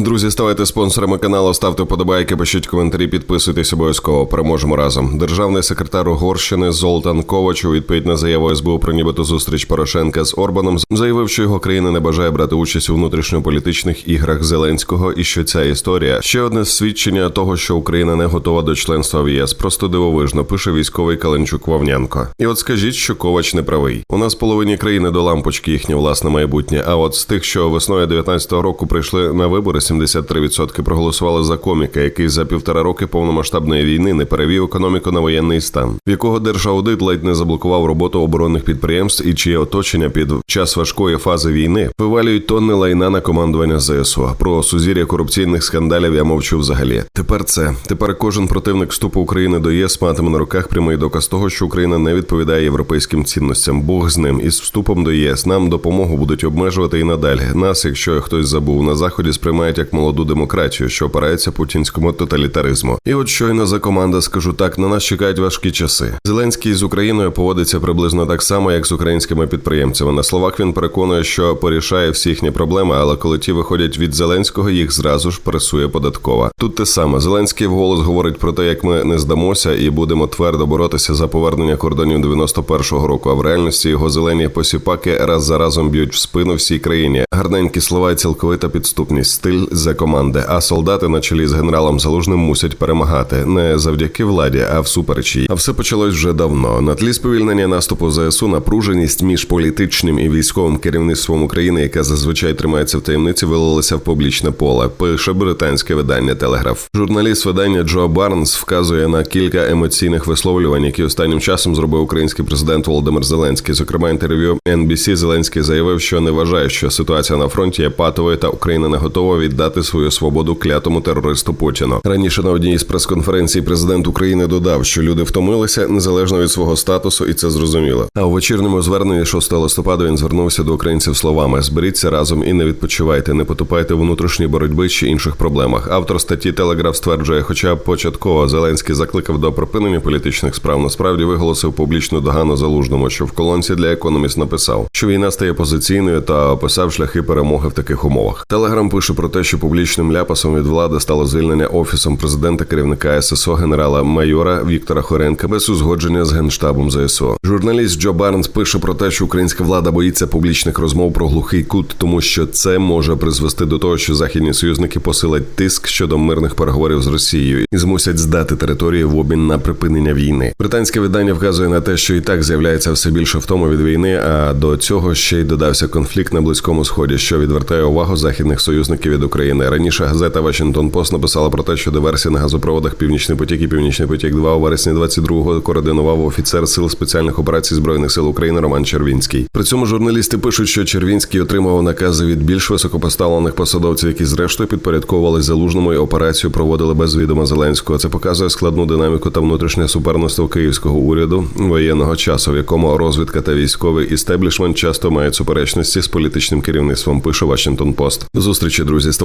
Друзі, ставайте спонсорами каналу, ставте вподобайки, пишіть коментарі, підписуйтесь обов'язково. Переможемо разом. Державний секретар Угорщини Золтан Ковач у відповідь на заяву СБУ про нібито зустріч Порошенка з Орбаном заявив, що його країна не бажає брати участь у внутрішньополітичних іграх Зеленського, і що ця історія ще одне свідчення того, що Україна не готова до членства в ЄС. Просто дивовижно пише військовий Каленчук Вовнянко. І от скажіть, що Ковач не правий. У нас половині країни до лампочки їхнє власне майбутнє. А от з тих, що весною 19-го року прийшли на вибори, 73% проголосували за коміка, який за півтора роки повномасштабної війни не перевів економіку на воєнний стан, в якого держаудит ледь не заблокував роботу оборонних підприємств і чиє оточення під час важкої фази війни вивалюють тонни лайна на командування ЗСУ. Про сузір'я корупційних скандалів я мовчу взагалі. Тепер це тепер кожен противник вступу України до ЄС матиме на руках прямий доказ того, що Україна не відповідає європейським цінностям. Бог з ним із вступом до ЄС нам допомогу будуть обмежувати і надалі. Нас, якщо хтось забув, на заході сприймають як молоду демократію, що опирається путінському тоталітаризму. І от щойно за команда скажу так: на нас чекають важкі часи. Зеленський з Україною поводиться приблизно так само, як з українськими підприємцями. На словах він переконує, що порішає всі їхні проблеми, але коли ті виходять від Зеленського, їх зразу ж пресує податкова. Тут те саме Зеленський вголос говорить про те, як ми не здамося і будемо твердо боротися за повернення кордонів 91-го року. А в реальності його зелені посіпаки раз за разом б'ють в спину всій країні. Гарненькі слова і цілковита підступність, стиль за команди. А солдати на чолі з генералом Залужним мусять перемагати не завдяки владі, а всупереч їй. А все почалось вже давно. На тлі сповільнення наступу ЗСУ напруженість між політичним і військовим керівництвом України, яка зазвичай тримається в таємниці, вилилася в публічне поле. Пише британське видання Телеграф. Журналіст видання Джо Барнс вказує на кілька емоційних висловлювань, які останнім часом зробив український президент Володимир Зеленський. Зокрема, інтерв'ю NBC Зеленський заявив, що не вважає, що ситуація на фронті є патовою та Україна не готова віддати свою свободу клятому терористу Путіну. Раніше на одній з прес-конференцій президент України додав, що люди втомилися незалежно від свого статусу, і це зрозуміло. А у вечірньому зверненні 6 листопада він звернувся до українців словами: зберіться разом і не відпочивайте, не потупайте в боротьбі чи інших проблемах. Автор статті Телеграф стверджує, хоча початково Зеленський закликав до припинення політичних справ, насправді виголосив публічну догану залужному, що в колонці для економіст написав, що війна стає позиційною та описав шляхи перемоги в таких умовах. Телеграм пише про те, що публічним ляпасом від влади стало звільнення офісом президента керівника ССО генерала майора Віктора Хоренка без узгодження з генштабом ЗСУ. Журналіст Джо Барнс пише про те, що українська влада боїться публічних розмов про глухий кут, тому що це може призвести до того, що західні союзники посилять тиск щодо мирних переговорів з Росією і змусять здати території в обмін на припинення війни. Британське видання вказує на те, що і так з'являється все більше втому від війни. А до цього ще й додався конфлікт на близькому сході, що відвертає увагу західних союзників від України. Раніше газета Вашингтон Пост написала про те, що диверсія на газопроводах Північний потік і Північний потік 2 у вересні 22-го координував офіцер сил спеціальних операцій збройних сил України Роман Червінський. При цьому журналісти пишуть, що Червінський отримав накази від більш високопоставлених посадовців, які зрештою підпорядковували залужному і операцію проводили без відома Зеленського. Це показує складну динаміку та внутрішнє суперництво київського уряду воєнного часу, в якому розвідка та військовий істеблішмент часто мають суперечності з політичним керівництвом. Пише Вашингтон Пост. Зустрічі, друзі.